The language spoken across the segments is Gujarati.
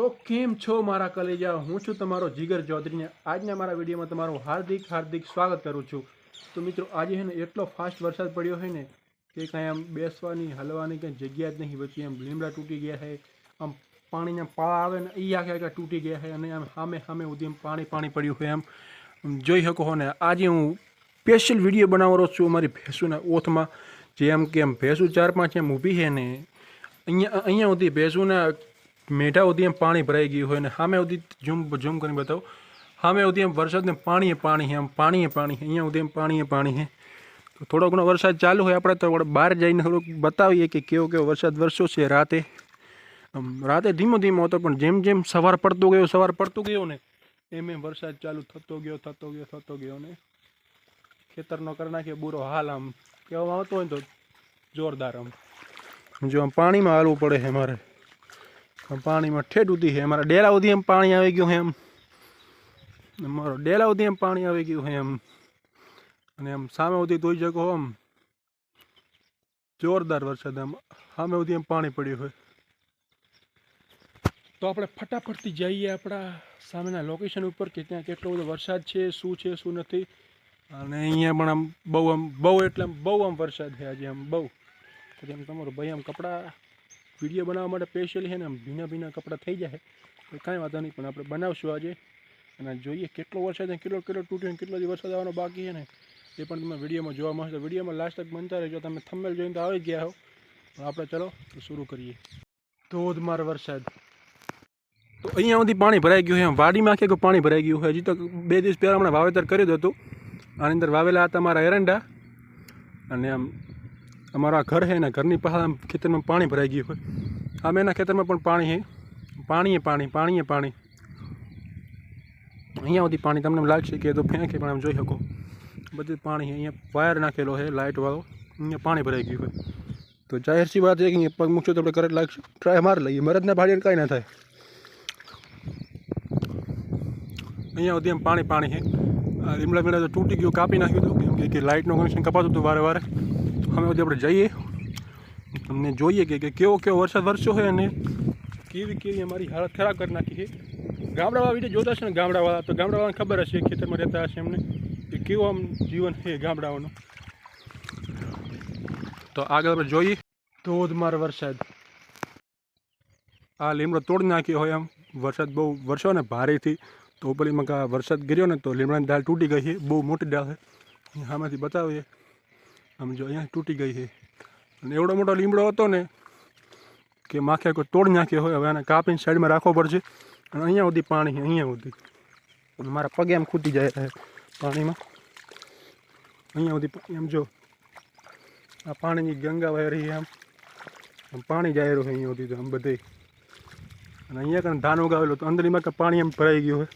તો કેમ છો મારા કલેજા? હું છું તમારો જીગર ચૌધરીને આજના મારા વિડીયોમાં તમારું હાર્દિક હાર્દિક સ્વાગત કરું છું. તો મિત્રો, આજે છે ને એટલો ફાસ્ટ વરસાદ પડ્યો હોય ને કે કાંઈ આમ બેસવાની, હલવાની કંઈ જગ્યા જ નહીં બચી. આમ લીમડા તૂટી ગયા છે, આમ પાણીના પાળા આવે ને એ આખે આખા તૂટી ગયા છે અને આમ સામે સામે આમ પાણી પાણી પડ્યું હોય આમ. જોઈ શકો હો ને, આજે હું સ્પેશિયલ વીડિયો બનાવવાનો છું અમારી ભેંસુના ઓથમાં. જે આમ કે આમ ભેંસું ચાર પાંચ એમ ઊભી છે ને, અહીંયા અહીંયા સુધી ભેંસુના મેઢા સુધી પાણી ભરાઈ ગયું હોય ને સામે સુધી ઝૂમ ઝૂમ કરીને બતાવો. સામે સુધી એમ વરસાદને પાણીએ પાણી આમ પાણીએ પાણી હે, અહીંયા સુધી એમ પાણીએ પાણી હે. તો થોડો ઘણો વરસાદ ચાલુ હોય આપણે તો બહાર જઈને થોડુંક બતાવીએ કે કેવો કેવો વરસાદ વરસ્યો છે રાતે. રાતે ધીમો ધીમો હતો, પણ જેમ જેમ સવાર પડતો ગયો, સવાર પડતો ગયો ને, એમ એમ વરસાદ ચાલુ થતો ગયો થતો ગયો થતો ગયો ને. ખેતરનો કરી નાખીએ, બુરો હાલ આમ કહેવામાં આવતો હોય તો જોરદાર આમ. જો આમ પાણીમાં હાલવું પડે છે મારે. પાણીમાં ઠેઠ ઉધી છે. અમારા ડેલા ઉધી એમ પાણી આવી ગયું છે એમ. મારો ડેલા ઉધી એમ પાણી આવી ગયું છે એમ. અને આમ સામે ઉધી ધોઈ શકો આમ. જોરદાર વરસાદ આમ. સામે ઉધી એમ પાણી પડ્યું હોય તો આપણે ફટાફટથી જઈએ આપણા સામેના લોકેશન ઉપર કે ત્યાં કેટલો બધો વરસાદ છે, શું છે, શું નથી. અને અહીંયા પણ આમ બહુ આમ, બહુ એટલે આમ બહુ આમ વરસાદ છે આજે આમ બહુ. પછી આમ તમારો ભાઈ આમ કપડાં વીડિયો બનાવવા માટે સ્પેશિયલી છે ને ભીના ભીના કપડાં થઈ જાય. તો કાંઈ વાંધો નહીં, પણ આપણે બનાવશું આજે. અને જોઈએ કેટલો વરસાદ કેટલો કેટલો તૂટ્યો કેટલો દી વરસાદ આવવાનો બાકી છે ને, એ પણ તમે વિડીયોમાં જોવા મળશે. વિડીયોમાં લાસ્ટ તક બનતા રહેજો. તમે થંબેલ જોઈને તો આવી ગયા હો. પણ આપણે ચલો શરૂ કરીએ. ધોધમાર વરસાદ. તો અહીંયા સુધી પાણી ભરાઈ ગયું છે. વાડીમાં આખે પાણી ભરાઈ ગયું છે. હજી તો બે દિવસ પહેલાં હમણાં વાવેતર કર્યું હતું. આની અંદર વાવેલા હતા મારા એરંડા. અને આમ અમારા ઘર છે ને, ઘરની પાસે ખેતરમાં પાણી ભરાઈ ગયું હોય. આમ એના ખેતરમાં પણ પાણી છે. પાણીએ પાણી પાણીએ પાણી. અહીંયા સુધી પાણી તમને લાગશે કે તો ફેંકે પણ આમ જોઈ શકો. બધું પાણી છે. અહીંયા વાયર નાખેલો છે લાઇટવાળો અહીંયા પાણી ભરાઈ ગયું હોય. તો જાહેર સી વાત છે કે અહીંયા પગ મૂકશો તો આપણે કરંટ લાગશે. ટ્રાય મારે લઈએ. મરજના ભાડીને કાંઈ ના થાય. અહીંયા સુધી એમ પાણી પાણી છે. લીમડા મીડા તો તૂટી ગયું, કાપી નાખ્યું હતું. કેમ કે લાઇટનું કનેક્શન કપાતું હતું વારે વારે. અમે બધી આપણે જઈએ. તમને જોઈએ કે કેવો કેવો વરસાદ વરસ્યો હોય અને કેવી કેવી અમારી હાલત ખરાબ કરી નાખી છે. ગામડાવાળા વીડિયો જોતા હશે ને ગામડાવાળા, તો ગામડાવાળાને ખબર હશે ખેતરમાં રહેતા હશે એમને કે કેવું આમ જીવન છે ગામડાઓનું. તો આગળ આપણે જોઈએ. ધોધમાર વરસાદ. આ લીમડો તોડી નાખ્યો હોય આમ. વરસાદ બહુ વરસ્યો ને ભારેથી. તો ઉપરીમાં કા વરસાદ ગર્યો ને તો લીમડાની ડાળ તૂટી ગઈ છે. બહુ મોટી ડાળ છે. અહીં બતાવીએ. આમ જો અહીંયા તૂટી ગઈ છે. અને એવડો મોટો લીમડો હતો ને કે માખે કોઈ તોડ નાખ્યો હોય, હવે આને કાપીને સાઈડમાં રાખવો પડશે. અને અહીંયા સુધી પાણી અહીંયા સુધી. અને મારા પગે એમ ખૂટી જાય પાણીમાં. અહીંયા સુધી આમ જો, આ પાણીની ગંગા વહી રહી આમ. આમ પાણી જાય રહ્યું અહીંયા સુધી આમ બધે. અને અહીંયા કણ ધાન ઉગાવેલું તો અંદરીમાં પાણી એમ ભરાઈ ગયું હોય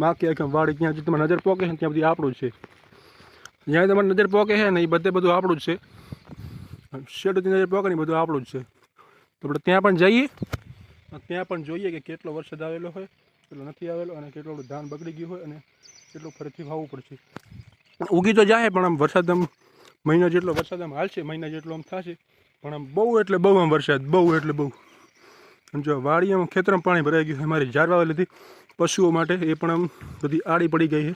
બાકી આખી વાડી ત્યાં જે તમે નજર પોકે છે ત્યાં બધી આપણું છે. જ્યાં તમારી નજર પોકે છે ને, એ બધે બધું આપણું જ છે. શેડથી નજર પોકે ને બધું આપણું જ છે. તો આપણે ત્યાં પણ જઈએ. ત્યાં પણ જોઈએ કે કેટલો વરસાદ આવેલો હોય, કેટલો નથી આવેલો, અને કેટલો બધું ધાન બગડી ગયું હોય, અને કેટલું ફરીથી વાવવું પડશે. ઉગી તો જાય, પણ આમ વરસાદ આમ મહિનો જેટલો વરસાદ આમ હાલશે, મહિના જેટલો આમ થશે, પણ આમ બહુ એટલે બહુ આમ વરસાદ, બહુ એટલે બહુ. અને જો આમ ખેતરમાં પાણી ભરાઈ ગયું છે, મારી ઝાડ લીધી પશુઓ માટે, એ પણ આમ બધી આડી પડી ગઈ છે.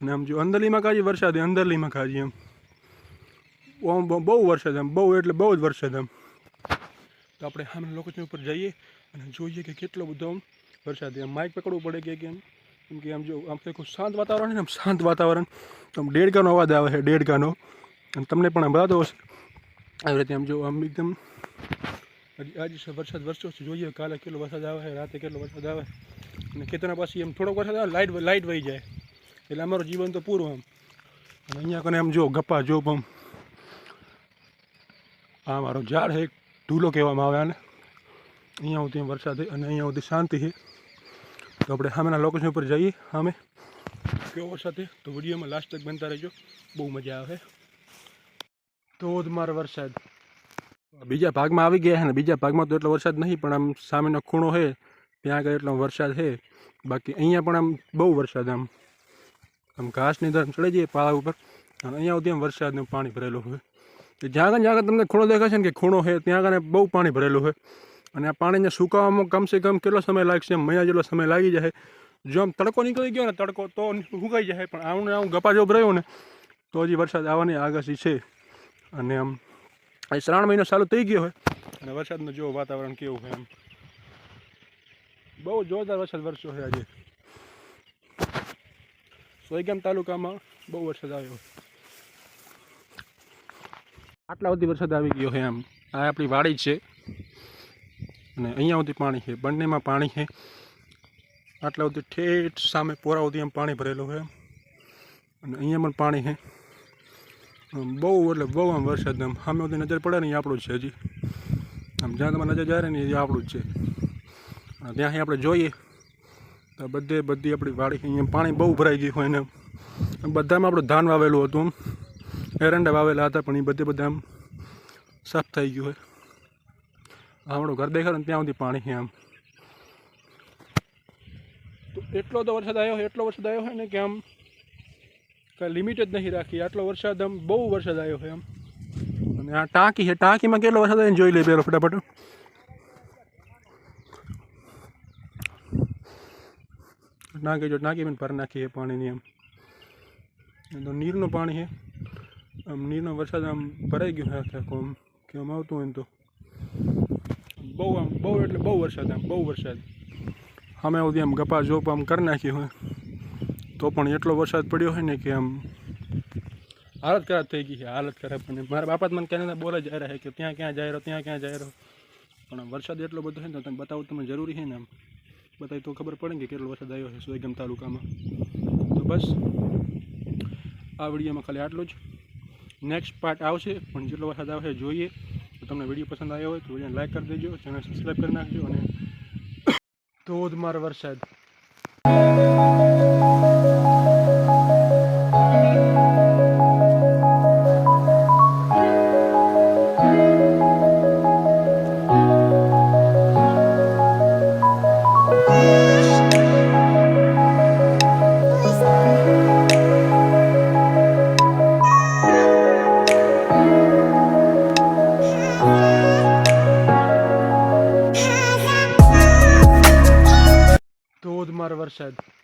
અને આમ જો અંદરલીમાં કાજી વરસાદ અંદરલીમાં કાજી એમ. આમ બહુ વરસાદ એમ, બહુ એટલે બહુ જ વરસાદ એમ. તો આપણે સામે લોકેશન ઉપર જઈએ અને જોઈએ કે કેટલો બધો આમ વરસાદ એમ માઇક પકડવું પડે કે કેમ? કેમ કે આમ જો, આમ તો શાંત વાતાવરણ છે ને, આમ શાંત વાતાવરણ. તો આમ દેડકાનો અવાજ આવે છે દેડકાનો અને તમને પણ સંભળાતો હશે આવી રીતે આમ જો, આમ એકદમ આજે વરસાદ વરસ્યો છે. જોઈએ કાલે કેટલો વરસાદ આવે રાતે કેટલો વરસાદ આવે અને ખેતરના પાછી એમ થોડોક વરસાદ આવે લાઇટ લાઇટ વહી જાય. એટલે અમારું જીવન તો પૂરું આમ. અને અહીંયા કને આમ જો ગપ્પા જો આમ આ મારો ઝાડ છે ઢૂલો કહેવામાં આવે આને. અહીંયા સુધી ત્યાં વરસાદ છે અને અહીંયા સુધી શાંતિ છે. તો આપણે સામેના લોકેશન ઉપર જઈએ, સામે. કેવો છે? તો વિડીયોમાં લાસ્ટ તક બનતા રહેજો. બહુ મજા આવે. ધોધમાર વરસાદ. બીજા ભાગમાં આવી ગયા છે ને, બીજા ભાગમાં તો એટલો વરસાદ નહીં, પણ આમ સામેનો ખૂણો છે, ત્યાં આગળ એટલો વરસાદ છે. બાકી અહીંયા પણ આમ બહુ વરસાદ આમ. આમ ઘાસની અંદર ચડી જઈએ પાળા ઉપર. અને અહીંયા સુધી આમ વરસાદનું પાણી ભરેલું હોય. તો જ્યાં આગળ જ્યાં તમને ખૂણો દેખાશે ને કે ખૂણો છે ત્યાં આગળ બહુ પાણી ભરેલું હોય. અને આ પાણીને સુકાવવામાં કમસે કમ કેટલો સમય લાગશે એમ મહિના જેટલો સમય લાગી જાય. જો આમ તડકો નીકળી ગયો ને, તડકો તો સુકાઈ જાય, પણ આવું ને આવું ગપા જોબ રહ્યો ને, તો હજી વરસાદ આવવાની આગાશી છે. અને આમ એ શ્રાવણ મહિનો ચાલુ થઈ ગયો હોય. અને વરસાદનું જો વાતાવરણ કેવું હોય એમ. બહુ જોરદાર વરસાદ વરસ્યો છે આજે. સોયગામ તાલુકામાં બહુ વરસાદ આવ્યો. આટલા સુધી વરસાદ આવી ગયો છે એમ આ આપણી વાડી છે. અને અહીંયા સુધી પાણી છે. બંનેમાં પાણી છે. આટલા સુધી ઠેઠ સામે પોરા સુધી એમ પાણી ભરેલું છે. અને અહીંયા પણ પાણી છે. બહુ એટલે બહુ આમ વરસાદ આમ. સામે સુધી નજર પડે ને એ આપણું જ છે હજી. આમ જ્યાં તમારે નજર જાય ને એ આપણું જ છે. ત્યાંથી આપણે જોઈએ તો બધે બધી આપણી વાડી અહીંયા પાણી બહુ ભરાઈ ગયું હોય ને. બધામાં આપણું ધાન વાવેલું હતું. એરંડા વાવેલા હતા, પણ એ બધે બધા આમ સાફ થઈ ગયું હોય. આપણું ઘર દેખાડે ને ત્યાં સુધી પાણી આમ. એટલો તો વરસાદ આવ્યો હોય, એટલો વરસાદ આવ્યો હોય ને કે આમ કાંઈ લિમિટ જ નહીં રાખી. આટલો વરસાદ આમ બહુ વરસાદ આવ્યો હોય આમ. અને આ ટાંકી છે, ટાંકીમાં કેટલો વરસાદ આવ્યો જોઈ લે પેલો ફટાફટ. ટાંકી જો ટાંકી પણ ભરી નાખીએ પાણીની એમ. તો નીરનું પાણી છે આમ નીરનો વરસાદ આમ ભરાઈ ગયો છે આખે આમ. કે આવતું હોય ને તો. બહુ આમ, બહુ એટલે બહુ વરસાદ આમ, બહુ વરસાદ. અમે સુધી આમ ગપા જોપ આમ કરી નાખી હોય. તો પણ એટલો વરસાદ પડ્યો હોય ને કે આમ હાલત ખરાબ થઈ ગઈ છે, હાલત ખરાબ અને મારા બાપા મને ક્યાં બોલે જાય રહ્યા કે ત્યાં ક્યાં જાય રહ્યો, ત્યાં ક્યાં જાય રહ્યો. પણ વરસાદ એટલો બધો છે ને તો તમે બતાવું તમને જરૂરી છે ને આમ. બતાવી તો ખબર પડે કે કેટલો વરસાદ આવ્યો છે સોયગમ તાલુકામાં. તો બસ, આ વિડીયોમાં ખાલી આટલું જ. નેક્સ્ટ પાર્ટ આવશે, પણ જેટલો વરસાદ આવશે જોઈએ. તો તમને વીડિયો પસંદ આવ્યો હોય તો વિડીયોને લાઈક કરી દેજો ચેનલ સબસ્ક્રાઈબ કરી નાખજો અને ધોધમાર વરસાદ. ધોધમાર વરસાદ